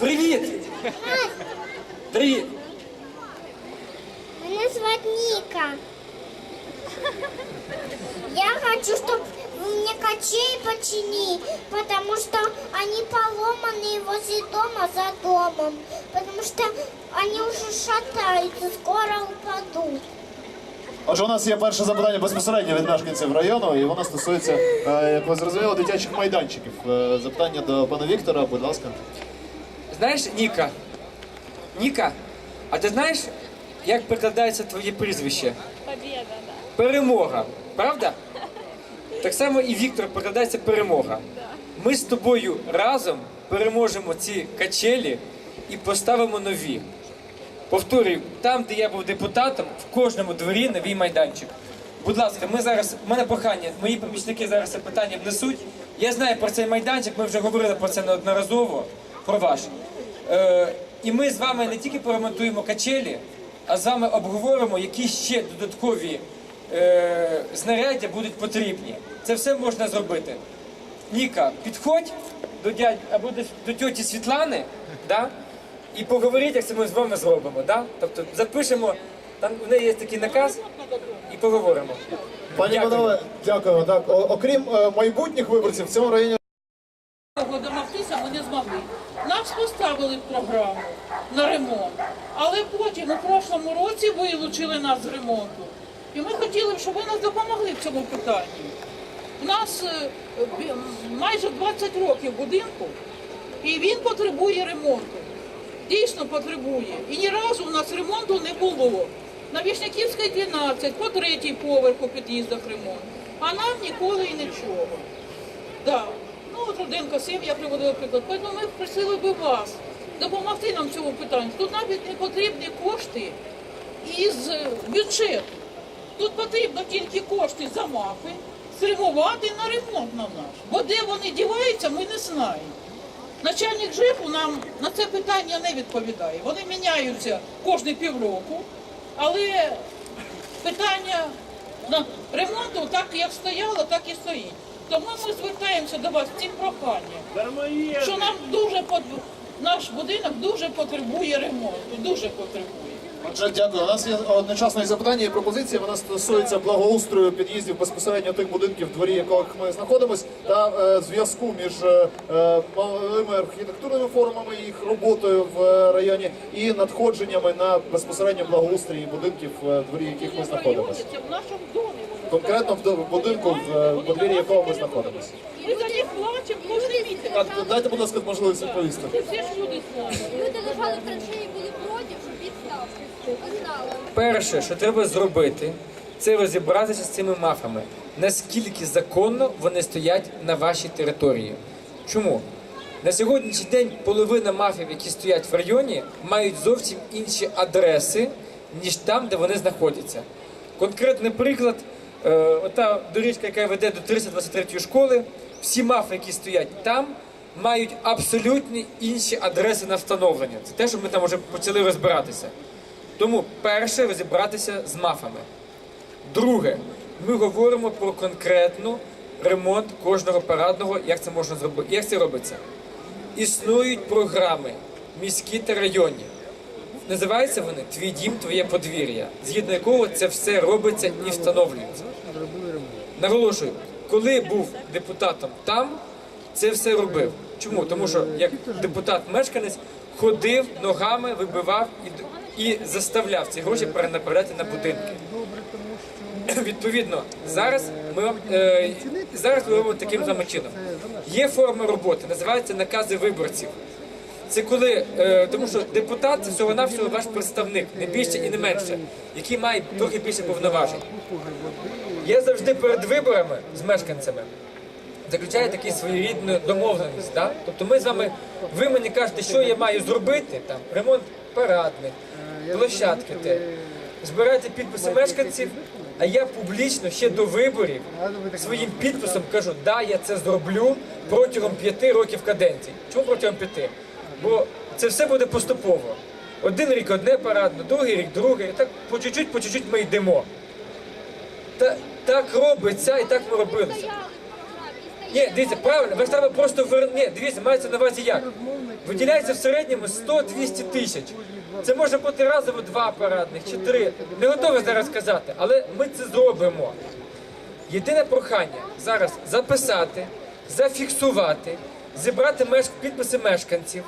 Привіт! Привіт! Меня зовут Ника. Я хочу, чтобы вы мне качели починили, потому что они поломанные возле дома за домом, потому что они уже шатаются, скоро упадут. Отже, у нас є перше запитання безпосередньо від мешканців району, і воно стосується, е, як ви зрозуміли, дитячих майданчиків. Е, Запитання до пана Віктора, будь ласка. Знаєш, Ніка? Ніка, а ти знаєш, як перекладається твоє прізвище? Победа, да. Перемога. Правда? Так само і Віктор перекладається перемога. Ми з тобою разом переможемо ці качелі і поставимо нові. Повторюю, там, де я був депутатом, в кожному дворі новий майданчик. Будь ласка, ми зараз, в мене прохання, мої помічники зараз це питання внесуть. Я знаю про цей майданчик, ми вже говорили про це неодноразово, про ваш. Е, і ми з вами не тільки поремонтуємо качелі, а з вами обговоримо, які ще додаткові е, знаряддя будуть потрібні. Це все можна зробити. Ніка, підходь до дядь або до, тьоті Світлани, да? і поговоріть, як це ми з вами зробимо. Да? Тобто запишемо, там у неї є такий наказ, і поговоримо. Пані Дякую. панове, дякуємо. Так, о- окрім е, майбутніх виборців, в цьому районі Довго домогтися ми не змогли. Нас поставили в програму на ремонт, але потім у прошлому році вилучили нас з ремонту. І ми хотіли, щоб ви нас допомогли в цьому питанні. У нас е, майже 20 років будинку, і він потребує ремонту. Дійсно потребує. І ні разу у нас ремонту не було. На Вішняківській 12, по третій поверх у під'їздах ремонт. А нам ніколи і нічого. Да. Ну, от Руденко сім я приводила приклад. Тому ми просили би вас допомогти нам в цьому питанні. Тут навіть не потрібні кошти із е, бюджету. Тут потрібно тільки кошти за мафи спрямувати на ремонт на наш. Бо де вони діваються, ми не знаємо. Начальник ЖЕПу нам на це питання не відповідає. Вони міняються кожні півроку, але питання ремонту так як стояло, так і стоїть. Тому ми звертаємося до вас з цим проханням, що нам дуже наш будинок дуже потребує ремонту, дуже потребує. Отже, дякую. У нас є одночасно і запитання і пропозиція. Вона стосується благоустрою під'їздів безпосередньо тих будинків, в дворі яких ми знаходимося, та е, зв'язку між е, е, малими архітектурними формами їх роботою в е, районі і надходженнями на безпосередньо благоустрій будинків, е, в дворі яких ми знаходимося. В нашому домі. Конкретно в будинку, в е, подвір'ї якого ми знаходимося. Ми за них плачемо кожен місяць. А, Дайте, будь ласка, можливість відповісти. Це всі ж люди знають. Люди лежали в траншеї, були проти, щоб він став. Перше, що треба зробити, це розібратися з цими мафами. Наскільки законно вони стоять на вашій території. Чому? На сьогоднішній день половина мафів, які стоять в районі, мають зовсім інші адреси, ніж там, де вони знаходяться. Конкретний приклад, е, ота доріжка, яка веде до 323 школи, всі мафи, які стоять там, мають абсолютно інші адреси на встановлення. Це те, що ми там вже почали розбиратися. Тому перше розібратися з мафами. Друге, ми говоримо про конкретну ремонт кожного парадного, як це можна зробити. Як це робиться? Існують програми міські та районні. Називаються вони Твій дім, твоє подвір'я, згідно якого це все робиться і встановлюється. Наголошую, коли був депутатом там, це все робив. Чому? Тому що як депутат-мешканець ходив ногами, вибивав і, і заставляв ці гроші перенаправляти на будинки. Відповідно, зараз ми вам е, зараз ми робимо таким чином. Є форма роботи, називається накази виборців. Це коли, е, тому що депутат це всього навсього ваш представник, не більше і не менше, який має трохи більше повноважень. Я завжди перед виборами з мешканцями заключаю таку своєрідну домовленість. Да? Тобто ми з вами, ви мені кажете, що я маю зробити, там, ремонт парадних, площадки, те. збирайте підписи мешканців, а я публічно ще до виборів своїм підписом кажу, да, я це зроблю протягом п'яти років каденції. Чому протягом п'яти? Бо це все буде поступово. Один рік одне парадно, другий рік друге, і так по чуть-чуть, по чуть-чуть ми йдемо. Та, так робиться і так ми робилися. Ні, дивіться, правильно, ви ж треба просто вер... Ні, дивіться, мається на увазі як. Виділяється в середньому 100-200 тисяч. Це може бути разово два парадних чи три. Не готовий зараз сказати, але ми це зробимо. Єдине прохання зараз записати, зафіксувати, зібрати підписи мешканців,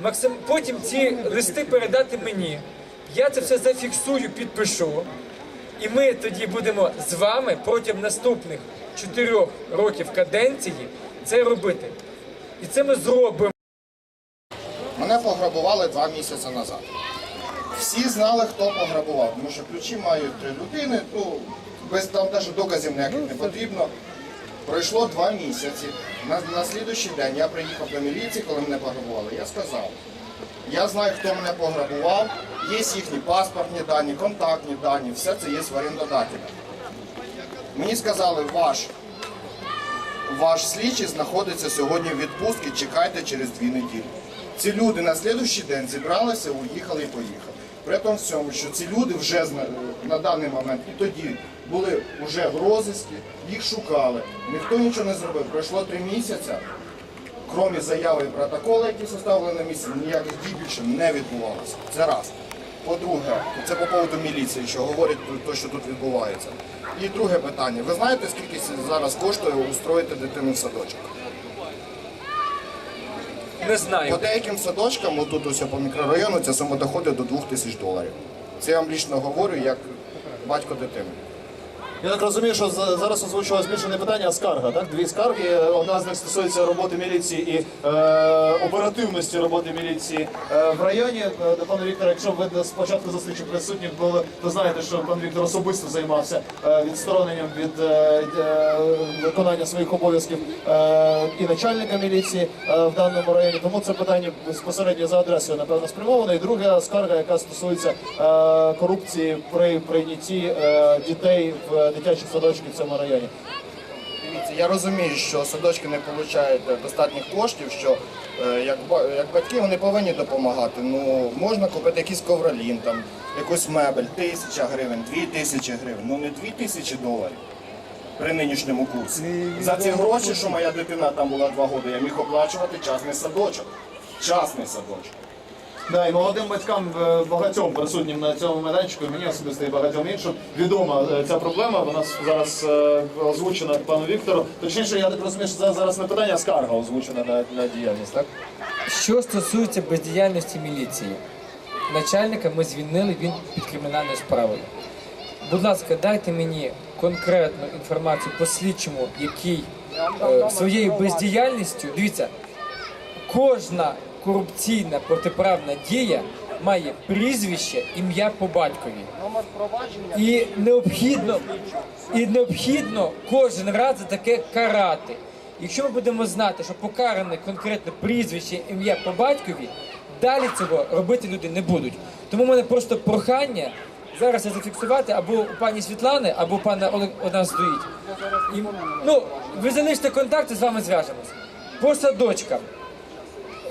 максим... потім ці листи передати мені. Я це все зафіксую, підпишу. І ми тоді будемо з вами протягом наступних чотирьох років каденції це робити. І це ми зробимо. Мене пограбували два місяці назад. Всі знали, хто пограбував, тому що ключі мають три людини, ну, без там навіть доказів ніяких не потрібно. Пройшло два місяці. На, на слідуючий день я приїхав до міліції, коли мене пограбували. Я сказав, я знаю, хто мене пограбував, є їхні паспортні дані, контактні дані, все це є в орендодателя. Мені сказали, ваш ваш слідчий знаходиться сьогодні в відпустці, чекайте через дві неділі. Ці люди на слідуючий день зібралися, уїхали і поїхали. При тому всьому, що ці люди вже на даний момент і тоді були вже в розиску, їх шукали. Ніхто нічого не зробив. Пройшло три місяці. Крім заяви і протоколу, які составили на місці, ніяких дій більше не відбувалося. Це раз. По-друге, це по поводу міліції, що говорять про те, що тут відбувається. І друге питання. Ви знаєте, скільки зараз коштує устроїти дитину в садочок? Не знаю. По деяким садочкам, отут ось по мікрорайону, ця сума доходить до 2 тисяч доларів. Це я вам лічно говорю як батько дитини. Я так розумію, що за- зараз озвучувалось більше не питання, а скарга. Так? Дві скарги. Одна з них стосується роботи міліції і е, оперативності роботи міліції е, в районі. Е, До пана Віктора, якщо ви спочатку зустрічі присутні були, то знаєте, що пан Віктор особисто займався е, відстороненням від е, е, виконання своїх обов'язків е, і начальника міліції е, в даному районі. Тому це питання безпосередньо за адресою, напевно, спрямоване. І друга скарга, яка стосується е, корупції при прийнятті е, дітей в дитячі садочки в цьому районі. Дивіться, я розумію, що садочки не отримують достатніх коштів, що е, як, як батьки вони повинні допомагати. Ну, можна купити якийсь ковролін, там, якусь мебель, тисяча гривень, дві тисячі гривень, ну не дві тисячі доларів при нинішньому курсі. За ці гроші, що моя дитина там була два роки, я міг оплачувати частний садочок. Частний садочок. Да, і молодим батькам е, багатьом присутнім на цьому майданчику, і мені особисто і багатьом іншим відома е, ця проблема. Вона зараз е, озвучена пану Віктору. Точніше, я так розумію, що це зараз не питання, а скарга озвучена на, на діяльність, так? Що стосується бездіяльності міліції, начальника ми звільнили, він під кримінальною справою. Будь ласка, дайте мені конкретну інформацію по слідчому, який е, своєю бездіяльністю, дивіться, кожна корупційна протиправна дія має прізвище, ім'я по батькові. І необхідно, і необхідно кожен раз за таке карати. Якщо ми будемо знати, що покаране конкретне прізвище, ім'я по батькові, далі цього робити люди не будуть. Тому в мене просто прохання зараз зафіксувати або у пані Світлани, або у пана Олег нас стоїть. І, ну, ви залиште контакти, з вами зв'яжемось. По садочкам.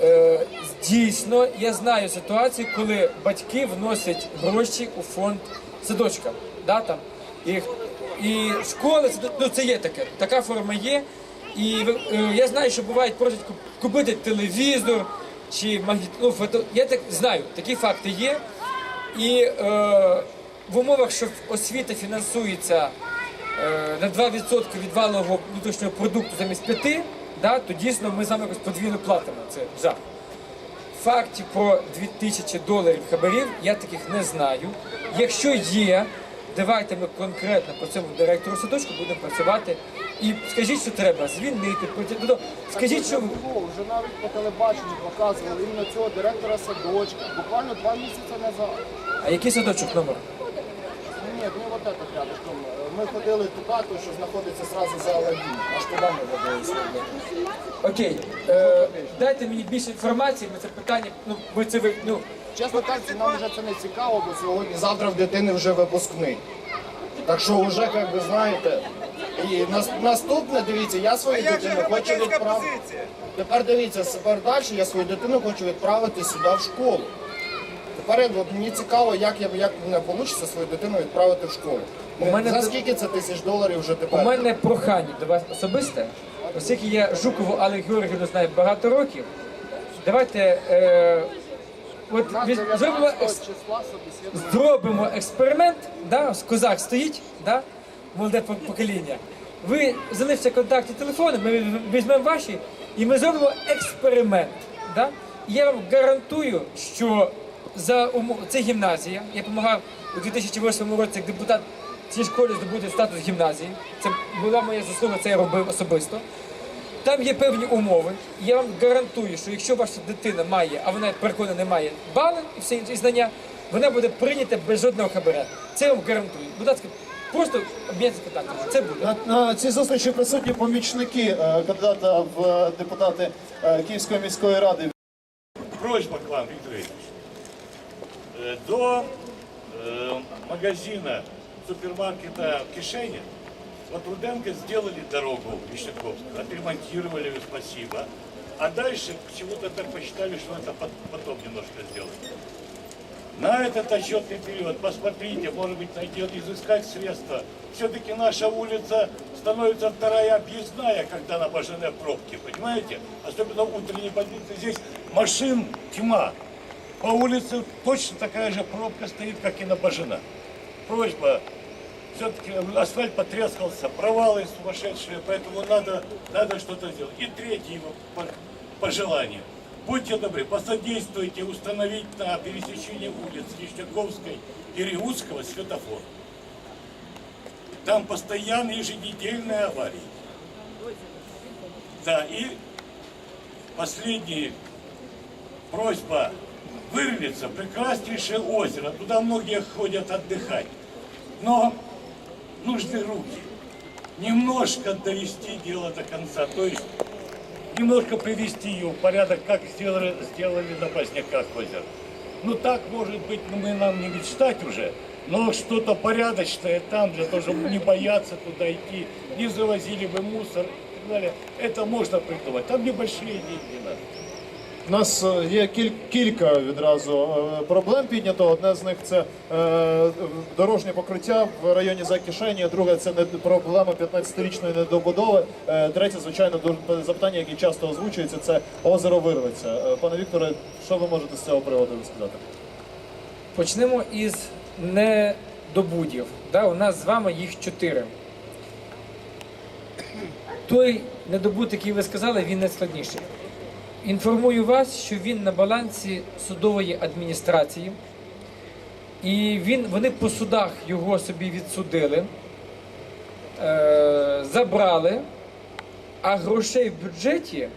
Е, дійсно, я знаю ситуацію, коли батьки вносять гроші у фонд садочка. Да, там. І, і школи, ну це є таке, така форма є. І е, я знаю, що бувають просять купити телевізор чи ну, фото. Я так знаю, такі факти є. І е, в умовах, що освіта фінансується е, на 2% від валового внутрішнього продукту замість 5%, да, то дійсно ми з вами якось подвійно платимо. Це жах. Фактів про 2000 доларів хабарів я таких не знаю. Якщо є, давайте ми конкретно по цьому директору садочку будемо працювати. І скажіть, що треба звільнити, прийти. Скажіть, що ви- Вже навіть по телебаченню показували іменно цього директора садочка, буквально два місяці назад. а який садочок номер? Ні, не от этот рядышком. Ми ходили туди, то, що знаходиться зразу за Аладдін. Аж туди ми ходили. Окей, е, дайте мені більше інформації, ми це питання, ну ви це ви, ну Чесно кажучи, нам вже це не цікаво, бо сьогодні завтра в дитини вже випускний. Так що вже, як ви знаєте, і нас- наступне, дивіться, я свою дитину хочу відправити. Тепер дивіться, тепер далі я свою дитину хочу відправити сюди в школу. Тепер я- от мені цікаво, як я як мене вийде свою дитину відправити в школу. У мене За скільки це тисяч доларів вже у мене прохання до вас особисте. оскільки я Жукову Аллу Георгівну знаю багато років, давайте е, от 19 зробимо, екс- зробимо експеримент, да, ось козак стоїть, да, молоде по- покоління. Ви залиште контакти телефону, ми візьмемо ваші і ми зробимо експеримент. Да? І я вам гарантую, що за умов... це гімназія. Я допомагав у 2008 році як депутат цій школі здобути статус гімназії. Це була моя заслуга, це я робив особисто. Там є певні умови. Я вам гарантую, що якщо ваша дитина має, а вона переконана не має бали і все інше і знання, вона буде прийнята без жодного хабаря. Це я вам гарантую. Будь ласка, просто обмінятися контактами. Це буде. На, на цій зустрічі присутні помічники е, кандидата в е, депутати е, Київської міської ради. Просьба к вам. Э, До э, магазина супермаркета в Кишине вот Руденко сделали дорогу Вишняковскую, отремонтировали спасибо. А дальше почему-то так посчитали, что это пот- потом немножко сделать. На этот отчетный период, посмотрите, может быть, найдет изыскать средства. Все-таки наша улица становится вторая объездная, когда на Бажене пробки, понимаете? Особенно утренней позиции. Здесь машин тьма. По улице точно такая же пробка стоит, как и на Бажена. Просьба, все-таки асфальт потрескался, провалы сумасшедшие, поэтому надо, надо что-то сделать. И третье по- пожелание. Будьте добры, посодействуйте установить на пересечении улиц Вишняковской и Риутского светофор. Там постоянно еженедельные аварии. Да, и последняя просьба. Вырвется прекраснейшее озеро, туда многие ходят отдыхать. Но нужны руки. Немножко довести дело до конца. То есть немножко привести ее в порядок, как сделали, сделали на Поздняках озеро. Ну так, может быть, ну, мы нам не мечтать уже, но что-то порядочное там, для того, чтобы не бояться туда идти, не завозили бы мусор и так далее. Это можно придумать. Там небольшие деньги надо. У нас е, є кілька відразу е, проблем піднято. Одне з них це е, дорожнє покриття в районі Закішені. Друге це проблема 15-річної недобудови. Третє, звичайно, запитання, яке часто озвучується, це озеро вирветься. Пане Вікторе, що ви можете з цього приводу сказати? Почнемо із недобудів. Да, у нас з вами їх чотири. Той недобут, який ви сказали, він найскладніший. Інформую вас, що він на балансі судової адміністрації, і він, вони по судах його собі відсудили, е, забрали, а грошей в бюджеті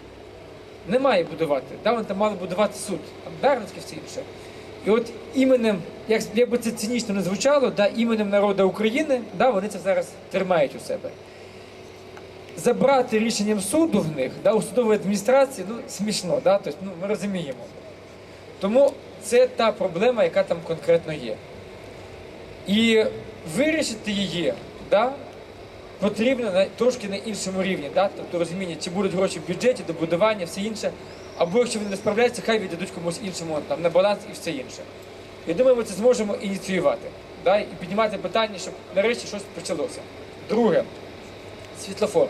немає будувати. Да, вони там мали будувати суд, там Дарницьке все інше. І от іменем, як, як це цинічно не звучало, да, іменем народу України, да, вони це зараз тримають у себе. Забрати рішенням суду в них, да, у судової адміністрації, ну смішно, да, тобто, ну, ми розуміємо. Тому це та проблема, яка там конкретно є. І вирішити її, да, потрібно на трошки на іншому рівні, да? тобто розуміння, чи будуть гроші в бюджеті, добудування, все інше, або якщо вони не справляються, хай віддадуть комусь іншому там, на баланс і все інше. Я думаю, ми це зможемо ініціювати да? і піднімати питання, щоб нарешті щось почалося. Друге, світлофор.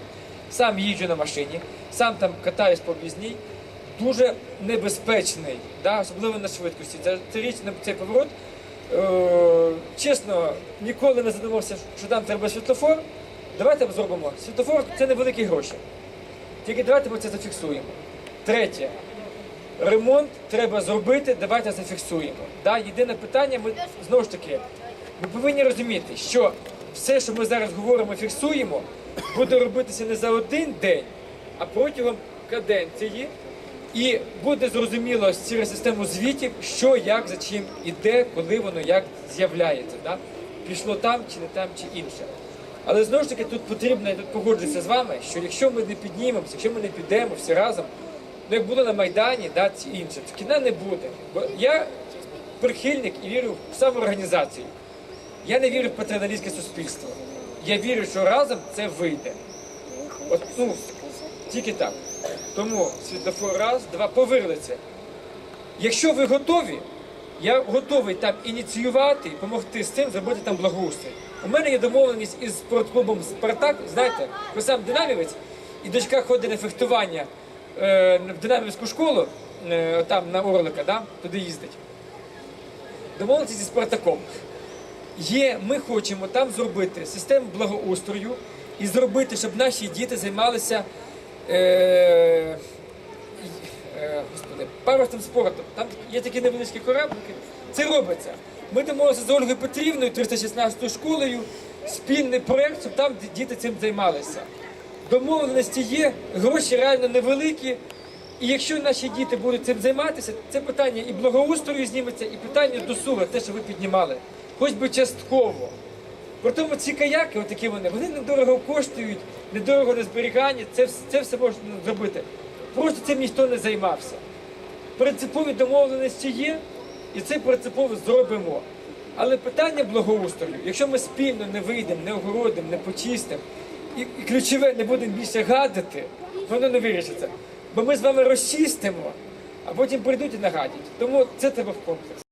Сам їжджу на машині, сам там катаюсь по об'їзній, дуже небезпечний, да? особливо на швидкості. Це, це річ цей поворот. Е, чесно, ніколи не задумався, що там треба світлофор. Давайте зробимо. Світлофор це невеликі гроші. Тільки давайте ми це зафіксуємо. Третє. Ремонт треба зробити, давайте зафіксуємо. Да? Єдине питання, ми знову ж таки, ми повинні розуміти, що все, що ми зараз говоримо, фіксуємо, буде робитися не за один день, а протягом каденції. І буде зрозуміло через систему звітів, що, як, за чим і де, коли воно як з'являється. Да? Пішло там, чи не там, чи інше. Але знову ж таки тут потрібно, я тут погоджуюся з вами, що якщо ми не піднімемося, якщо ми не підемо всі разом, ну як було на Майдані, да, чи інше, то кіна не буде. Бо я прихильник і вірю в самоорганізацію. Я не вірю в патерналістське суспільство. Я вірю, що разом це вийде. От, ну, тільки так. Тому світлофор раз, два, повирлице. Якщо ви готові, я готовий там ініціювати, допомогти з цим, зробити там благоустрій. У мене є домовленість із спортклубом Спартак, знаєте, ви сам динамівець, і дочка ходить на фехтування е, в динамівську школу, е, там на Орлика, да? туди їздить. Домовилися зі Спартаком. Є, ми хочемо там зробити систему благоустрою і зробити, щоб наші діти займалися е, е, господи, парусним спортом. Там є такі невеличкі кораблики. Це робиться. Ми домовилися з Ольгою Петрівною, 316 школою, спільний проєкт, щоб там діти цим займалися. Домовленості є, гроші реально невеликі. І якщо наші діти будуть цим займатися, це питання і благоустрою зніметься, і питання досуга, те, що ви піднімали, хоч би частково. При тому ці каяки, отакі вони, вони недорого коштують, недорого на зберігання, це, це все можна зробити. Просто цим ніхто не займався. Принципові домовленості є, і це принципово зробимо. Але питання благоустрою, якщо ми спільно не вийдемо, не огородимо, не почистимо, і, і ключове не будемо більше гадити, воно не вирішиться. Бо ми з вами розчистимо, а потім прийдуть і нагадять. Тому це треба в комплекс.